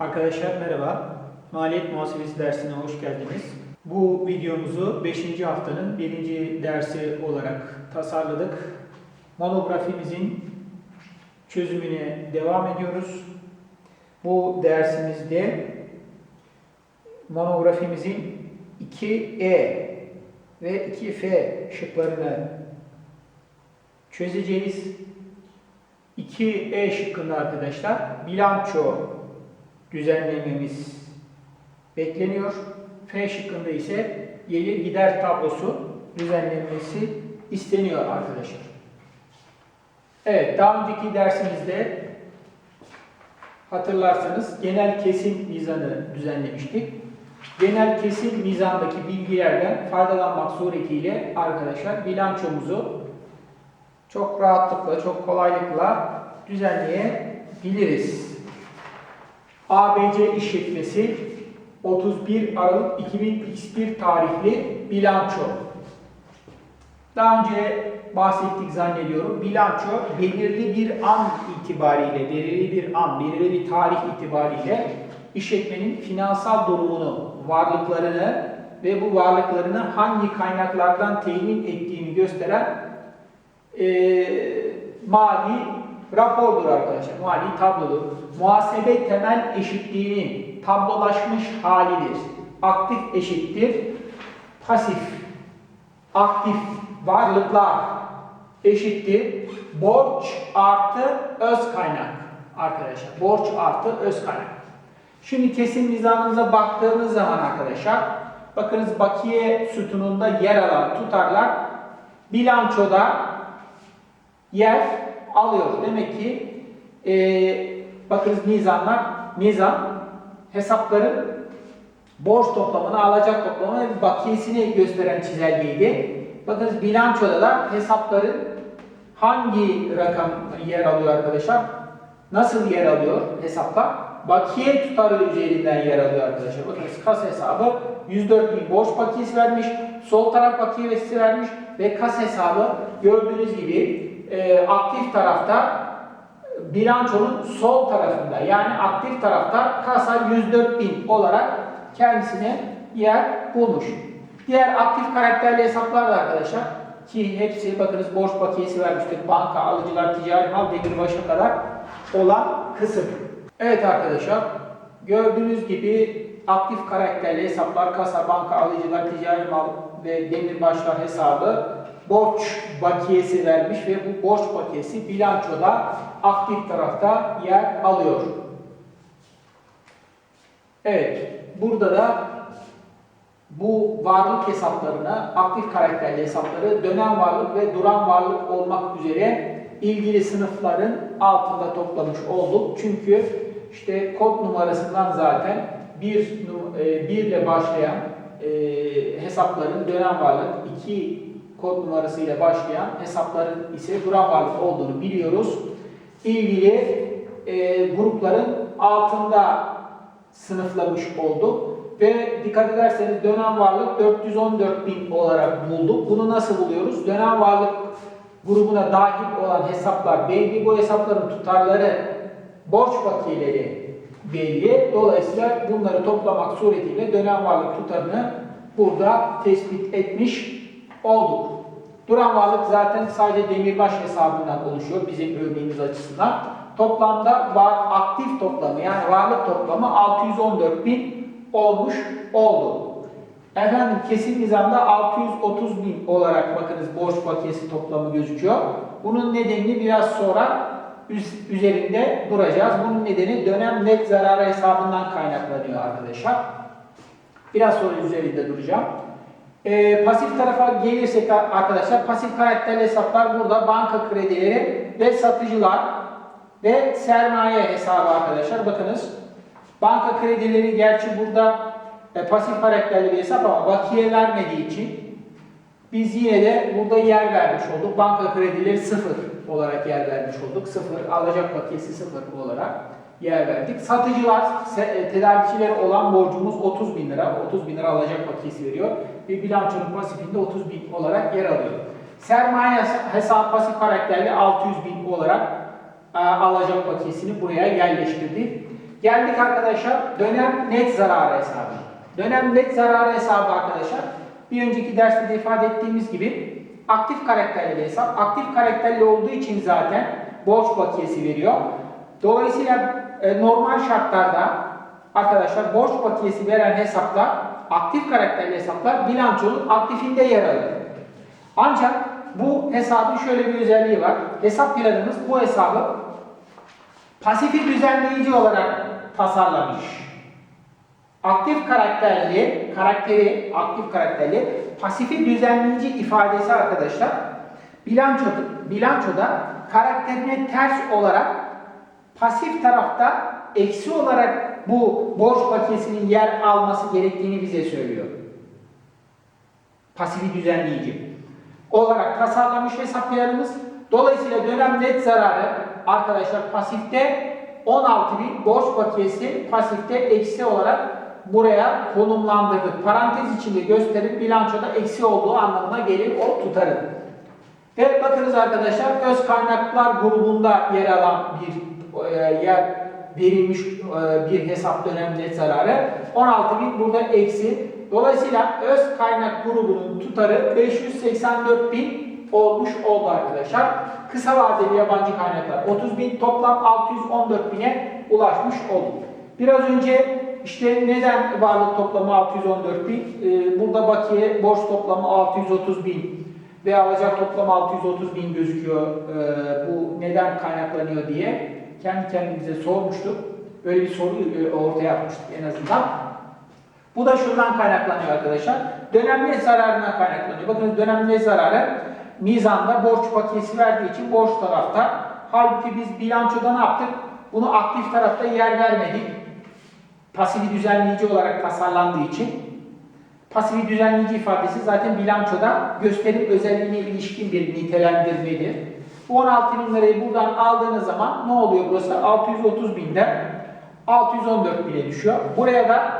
Arkadaşlar merhaba. Maliyet muhasebesi dersine hoş geldiniz. Bu videomuzu 5. haftanın 1. dersi olarak tasarladık. Monografimizin çözümüne devam ediyoruz. Bu dersimizde monografimizin 2E ve 2F şıklarını çözeceğiz. 2E şıkkında arkadaşlar bilanço düzenlememiz bekleniyor. F şıkkında ise gelir gider tablosu düzenlenmesi isteniyor arkadaşlar. Evet, daha önceki dersimizde hatırlarsanız genel kesim mizanı düzenlemiştik. Genel kesim mizandaki bilgilerden faydalanmak suretiyle arkadaşlar bilançomuzu çok rahatlıkla, çok kolaylıkla düzenleyebiliriz. ABC işletmesi 31 Aralık 2001 tarihli bilanço. Daha önce bahsettik zannediyorum. Bilanço belirli bir an itibariyle, belirli bir an, belirli bir tarih itibariyle işletmenin finansal durumunu, varlıklarını ve bu varlıklarını hangi kaynaklardan temin ettiğini gösteren e, mali rapordur arkadaşlar. Mali tablodur. Muhasebe temel eşitliğinin tablolaşmış halidir. Aktif eşittir. Pasif. Aktif varlıklar eşittir. Borç artı öz kaynak. Arkadaşlar borç artı öz kaynak. Şimdi kesim mizanınıza baktığınız zaman arkadaşlar bakınız bakiye sütununda yer alan tutarlar bilançoda yer alıyor. Demek ki e, bakınız mizanlar, mizan hesapların borç toplamını, alacak toplamını bakiyesini gösteren çizelgeydi. Bakınız bilançoda da hesapların hangi rakam yer alıyor arkadaşlar? Nasıl yer alıyor hesaplar? Bakiye tutarı üzerinden yer alıyor arkadaşlar. Bakınız kas hesabı 104 bin borç bakiyesi vermiş. Sol taraf bakiyesi vermiş ve kas hesabı gördüğünüz gibi e, aktif tarafta bilançonun sol tarafında yani aktif tarafta kasa 104 bin olarak kendisine yer bulmuş. Diğer aktif karakterli hesaplar da arkadaşlar ki hepsi bakınız borç bakiyesi vermiştir. Banka, alıcılar, ticari mal, demirbaşı kadar olan kısım. Evet arkadaşlar gördüğünüz gibi aktif karakterli hesaplar kasa, banka, alıcılar, ticari mal ve demirbaşlar hesabı borç bakiyesi vermiş ve bu borç bakiyesi bilançoda aktif tarafta yer alıyor. Evet, burada da bu varlık hesaplarına, aktif karakterli hesapları dönem varlık ve duran varlık olmak üzere ilgili sınıfların altında toplamış olduk. Çünkü işte kod numarasından zaten bir, e, bir ile başlayan e, hesapların dönem varlık, iki kod numarasıyla başlayan hesapların ise duran varlık olduğunu biliyoruz. İlgili e, grupların altında sınıflamış olduk. Ve dikkat ederseniz dönem varlık 414 bin olarak bulduk. Bunu nasıl buluyoruz? Dönem varlık grubuna dahil olan hesaplar belli. Bu hesapların tutarları, borç bakiyeleri belli. Dolayısıyla bunları toplamak suretiyle dönem varlık tutarını burada tespit etmiş olduk. Duran varlık zaten sadece demirbaş hesabından oluşuyor bizim örneğimiz açısından. Toplamda var aktif toplamı yani varlık toplamı 614 bin olmuş oldu. Efendim kesin nizamda 630 bin olarak bakınız borç bakiyesi toplamı gözüküyor. Bunun nedenini biraz sonra üzerinde duracağız. Bunun nedeni dönem net zararı hesabından kaynaklanıyor arkadaşlar. Biraz sonra üzerinde duracağım. E, pasif tarafa gelirsek arkadaşlar, pasif karakterli hesaplar burada banka kredileri ve satıcılar ve sermaye hesabı arkadaşlar. Bakınız, banka kredileri gerçi burada e, pasif karakterli bir hesap ama bakiye vermediği için biz yine de burada yer vermiş olduk. Banka kredileri sıfır olarak yer vermiş olduk. Sıfır, alacak bakiyesi sıfır olarak yer verdik. Satıcılar, e, tedarikçiler olan borcumuz 30 bin lira. 30 bin lira alacak bakiyesi veriyor. Ve bilançonun pasifinde 30 bin olarak yer alıyor. Sermaye hesap pasif karakterli 600 bin olarak e, alacak bakiyesini buraya yerleştirdik. Geldik arkadaşlar dönem net zarar hesabı. Dönem net zarar hesabı arkadaşlar bir önceki derste de ifade ettiğimiz gibi aktif karakterli bir hesap. Aktif karakterli olduğu için zaten borç bakiyesi veriyor. Dolayısıyla e, normal şartlarda arkadaşlar borç bakiyesi veren hesaplar aktif karakterli hesaplar bilançonun aktifinde yer alır. Ancak bu hesabın şöyle bir özelliği var. Hesap planımız bu hesabı pasifi düzenleyici olarak tasarlamış. Aktif karakterli, karakteri aktif karakterli, pasifi düzenleyici ifadesi arkadaşlar bilançoda, bilançoda karakterine ters olarak pasif tarafta eksi olarak bu borç bakiyesinin yer alması gerektiğini bize söylüyor. Pasifi düzenleyici olarak tasarlamış hesap planımız. Dolayısıyla dönem net zararı arkadaşlar pasifte 16.000 borç bakiyesi pasifte eksi olarak buraya konumlandırdık. Parantez içinde gösterip bilançoda eksi olduğu anlamına gelir o tutarı. Ve bakınız arkadaşlar öz kaynaklar grubunda yer alan bir yer verilmiş e, bir hesap dönem net zararı 16.000 burada eksi. Dolayısıyla öz kaynak grubunun tutarı 584.000 olmuş oldu arkadaşlar. Kısa vadeli yabancı kaynaklar 30.000 toplam 614.000'e ulaşmış oldu. Biraz önce işte neden varlık toplamı 614 bin? Ee, burada bakiye borç toplamı 630 bin ve alacak toplamı 630 bin gözüküyor. Ee, bu neden kaynaklanıyor diye kendi kendimize sormuştuk. Böyle bir soru e, ortaya atmıştık en azından. Bu da şuradan kaynaklanıyor arkadaşlar. Dönemli zararından kaynaklanıyor. Bakın dönemli zararı mizanda borç bakiyesi verdiği için borç tarafta. Halbuki biz bilançoda ne yaptık? Bunu aktif tarafta yer vermedik pasifi düzenleyici olarak tasarlandığı için pasifi düzenleyici ifadesi zaten bilançoda gösterip özelliğine ilişkin bir nitelendirmedir. Bu 16 bin lirayı buradan aldığınız zaman ne oluyor burası? 630 binden 614 bine düşüyor. Buraya da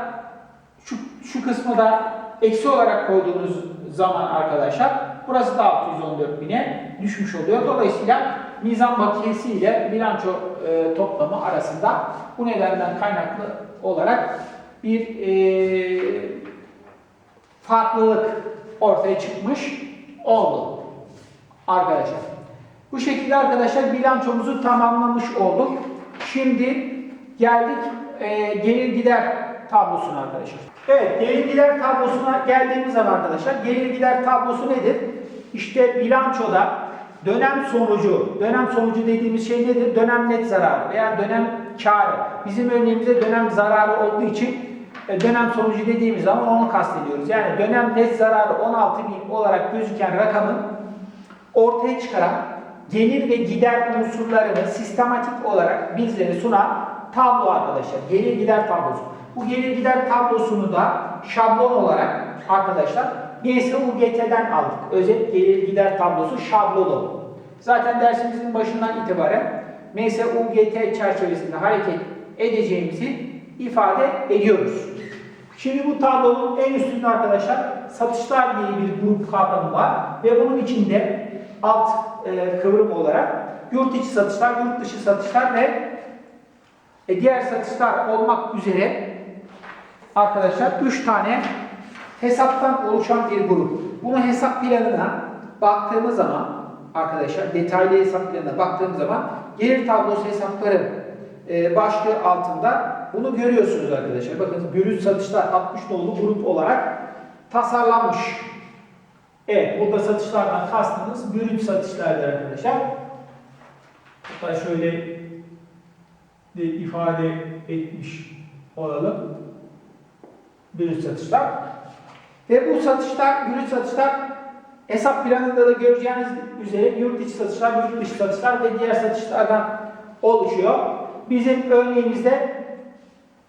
şu, şu kısmı da eksi olarak koyduğunuz zaman arkadaşlar burası da 614 bine düşmüş oluyor. Dolayısıyla mizan bakiyesi ile bilanço e, toplamı arasında bu nedenden kaynaklı olarak bir e, farklılık ortaya çıkmış oldu arkadaşlar. Bu şekilde arkadaşlar bilançomuzu tamamlamış olduk. Şimdi geldik e, gelir gider tablosuna arkadaşlar. Evet gelir gider tablosuna geldiğimiz zaman arkadaşlar gelir gider tablosu nedir? İşte bilançoda dönem sonucu, dönem sonucu dediğimiz şey nedir? Dönem net zararı veya dönem karı. Bizim örneğimizde dönem zararı olduğu için e, dönem sonucu dediğimiz zaman onu kastediyoruz. Yani dönem net zararı 16 bin olarak gözüken rakamın ortaya çıkaran gelir ve gider unsurlarını sistematik olarak bizlere sunan tablo arkadaşlar. Gelir gider tablosu. Bu gelir gider tablosunu da şablon olarak arkadaşlar BSUGT'den aldık. Özet gelir gider tablosu şablonu. Zaten dersimizin başından itibaren MSUGT çerçevesinde hareket edeceğimizi ifade ediyoruz. Şimdi bu tablonun en üstünde arkadaşlar satışlar diye bir grup kavramı var ve bunun içinde alt e, kıvrım olarak yurt içi satışlar, yurt dışı satışlar ve e, diğer satışlar olmak üzere arkadaşlar 3 tane hesaptan oluşan bir grup. Bunu hesap planına baktığımız zaman arkadaşlar detaylı hesap planına baktığımız zaman gelir tablosu hesapları e, başlığı altında bunu görüyorsunuz arkadaşlar. Bakın brüt satışlar 60 nolu grup olarak tasarlanmış. Evet burada satışlardan kastımız brüt satışlardır arkadaşlar. Hatta şöyle de ifade etmiş olalım. Brüt satışlar. Ve bu satışlar, brüt satışlar hesap planında da göreceğiniz üzere yurt içi satışlar, yurt dışı satışlar ve diğer satışlardan oluşuyor. Bizim örneğimizde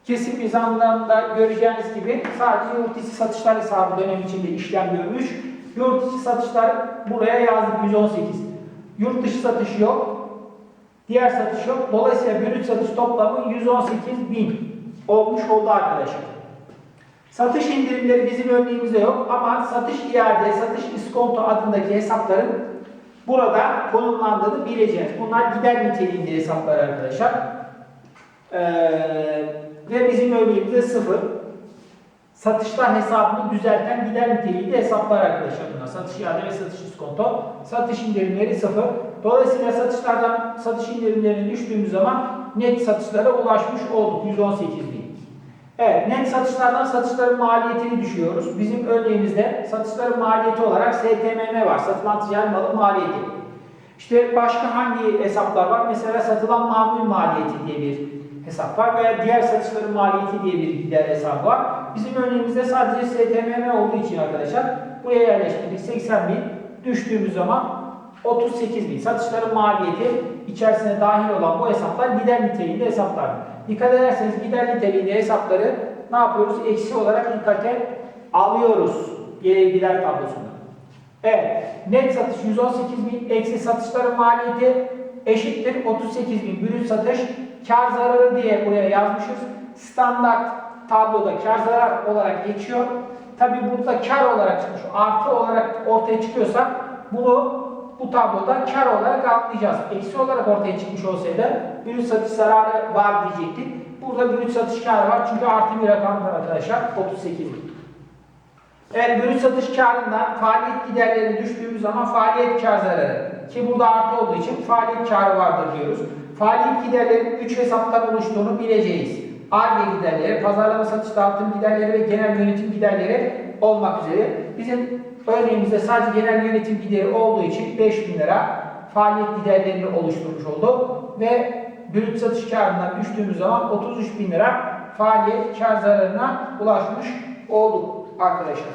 kesim mizanlarında göreceğiniz gibi sadece yurt içi satışlar hesabı dönem içinde işlem görmüş. Yurt içi satışlar buraya yazdık 118. Yurt dışı satış yok. Diğer satış yok. Dolayısıyla brüt satış toplamı 118 bin olmuş oldu arkadaşlar. Satış indirimleri bizim örneğimizde yok ama satış iade, satış iskonto adındaki hesapların burada konumlandığını bileceğiz. Bunlar gider niteliğinde hesaplar arkadaşlar. Ee, ve bizim örneğimizde sıfır. Satışlar hesabını düzelten gider niteliğinde hesaplar arkadaşlar bunlar. Satış iade ve satış iskonto. Satış indirimleri sıfır. Dolayısıyla satışlardan satış indirimlerine düştüğümüz zaman net satışlara ulaşmış olduk. 118 bin. Evet, net satışlardan satışların maliyetini düşüyoruz. Bizim örneğimizde satışların maliyeti olarak STMM var. Satılan ticari malın maliyeti. İşte başka hangi hesaplar var? Mesela satılan mamul maliyeti diye bir hesap var veya diğer satışların maliyeti diye bir gider hesabı var. Bizim örneğimizde sadece STMM olduğu için arkadaşlar buraya yerleştirdik. 80 bin düştüğümüz zaman 38 bin. Satışların maliyeti içerisine dahil olan bu hesaplar gider niteliğinde hesaplar. Dikkat ederseniz gider niteliğinde hesapları ne yapıyoruz? Eksi olarak dikkate alıyoruz gelir gider tablosunda. Evet, net satış 118 bin, eksi satışların maliyeti eşittir 38 bin. Brüt satış kar zararı diye buraya yazmışız. Standart tabloda kar zarar olarak geçiyor. Tabi burada kar olarak çıkmış, artı olarak ortaya çıkıyorsa bunu bu tabloda kar olarak atlayacağız. Eksi olarak ortaya çıkmış olsaydı brüt satış zararı var diyecektik. Burada brüt satış karı var çünkü artı bir rakamdır arkadaşlar 38 bin. Evet, brüt satış karından faaliyet giderleri düştüğümüz zaman faaliyet kar zararı ki burada artı olduğu için faaliyet karı vardır diyoruz. Faaliyet giderlerinin 3 hesaptan oluştuğunu bileceğiz. ARGE giderleri, pazarlama satış dağıtım giderleri ve genel yönetim giderleri olmak üzere. Bizim örneğimizde sadece genel yönetim gideri olduğu için 5000 lira faaliyet giderlerini oluşturmuş oldu ve brüt satış karından düştüğümüz zaman 33 bin lira faaliyet kar zararına ulaşmış olduk arkadaşlar.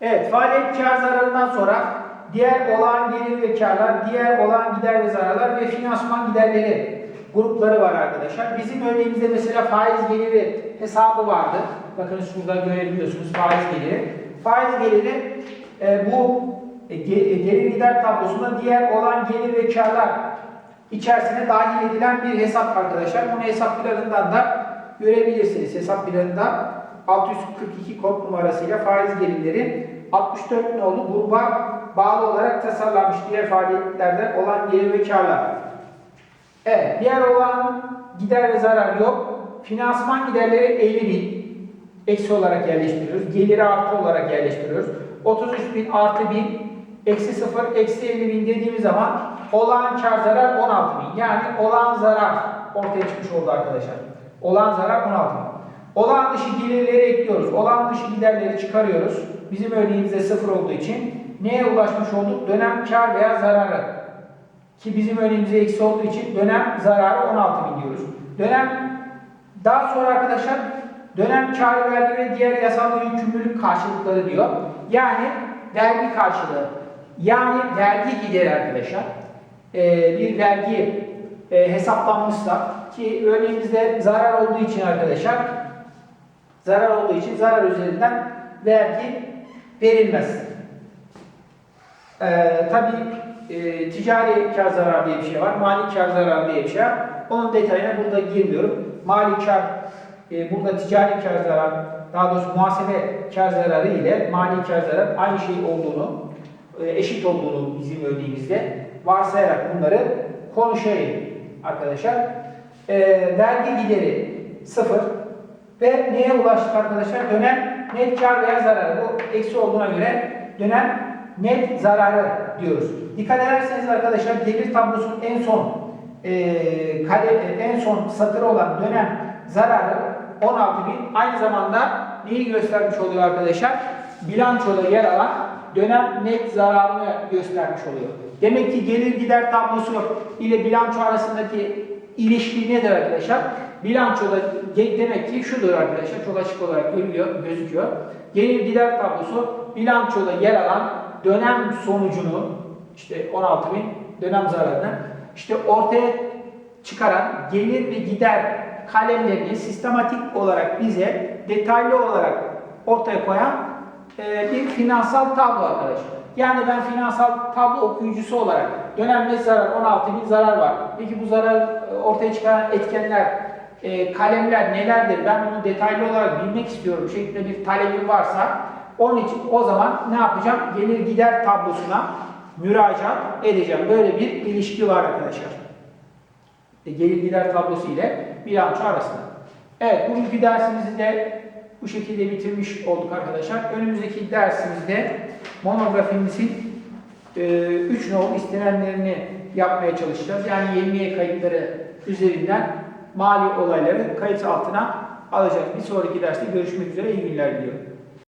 Evet, faaliyet kar zararından sonra diğer olağan gelir ve karlar, diğer olağan gider ve zararlar ve finansman giderleri grupları var arkadaşlar. Bizim örneğimizde mesela faiz geliri hesabı vardı. Bakın şurada görebiliyorsunuz faiz geliri. Faiz geliri e, bu e, e, gelir gider tablosunda diğer olan gelir ve karlar içerisine dahil edilen bir hesap arkadaşlar. Bunu hesap planından da görebilirsiniz. Hesap planında 642 kod numarasıyla faiz gelirleri 64 nolu gruba bağlı olarak tasarlanmış diğer faaliyetlerden olan gelir ve karlar. Evet, diğer olan gider ve zarar yok. Finansman giderleri 50 bin eksi olarak yerleştiriyoruz. Geliri artı olarak yerleştiriyoruz. 33 bin artı 1000 eksi 0 eksi 50 bin dediğimiz zaman olağan kar zarar 16 bin. Yani olağan zarar ortaya çıkmış oldu arkadaşlar. Olağan zarar 16 bin. Olağan dışı gelirleri ekliyoruz. Olağan dışı giderleri çıkarıyoruz. Bizim örneğimizde 0 olduğu için neye ulaşmış olduk? Dönem kar veya zararı. Ki bizim örneğimizde eksi olduğu için dönem zararı 16 bin diyoruz. Dönem daha sonra arkadaşlar dönem kar vergi ve diğer yasal yükümlülük karşılıkları diyor. Yani vergi karşılığı. Yani vergi gideri arkadaşlar. Ee, bir vergi e, hesaplanmışsa ki örneğimizde zarar olduğu için arkadaşlar zarar olduğu için zarar üzerinden vergi verilmez. Ee, tabii e, ticari kar zarar diye bir şey var, mali kar zarar diye bir şey var. Onun detayına burada girmiyorum. Mali kar, e, burada ticari kar zarar, daha doğrusu muhasebe kar zararı ile mali kar zarar aynı şey olduğunu, e, eşit olduğunu bizim örneğimizde varsayarak bunları konuşayım arkadaşlar. E, vergi gideri sıfır ve neye ulaştık arkadaşlar? Dönem net kar veya zararı. Bu eksi olduğuna göre dönem net zararı diyoruz. Dikkat ederseniz arkadaşlar gelir tablosunun en son e, kale, e, en son satırı olan dönem zararı 16 bin. Aynı zamanda neyi göstermiş oluyor arkadaşlar? Bilançoda yer alan dönem net zararını göstermiş oluyor. Demek ki gelir gider tablosu ile bilanço arasındaki ilişki nedir arkadaşlar? Bilançoda demek ki şudur arkadaşlar. Çok açık olarak görülüyor, gözüküyor. Gelir gider tablosu bilançoda yer alan dönem sonucunu işte 16 bin dönem zararını işte ortaya çıkaran gelir ve gider kalemlerini sistematik olarak bize detaylı olarak ortaya koyan e, bir finansal tablo arkadaşlar. Yani ben finansal tablo okuyucusu olarak dönem net zarar 16 bin zarar var. Peki bu zarar e, ortaya çıkaran etkenler, e, kalemler nelerdir? Ben bunu detaylı olarak bilmek istiyorum şeklinde bir talebim varsa onun için o zaman ne yapacağım? Gelir gider tablosuna müracaat edeceğim. Böyle bir ilişki var arkadaşlar. e, gelir gider tablosu ile bilanço arasında. Evet, bugünkü dersimizi de bu şekilde bitirmiş olduk arkadaşlar. Önümüzdeki dersimizde monografimizin 3 nolu istenenlerini yapmaya çalışacağız. Yani yevmiye kayıtları üzerinden mali olayları kayıt altına alacağız. Bir sonraki derste görüşmek üzere. İyi günler diliyorum.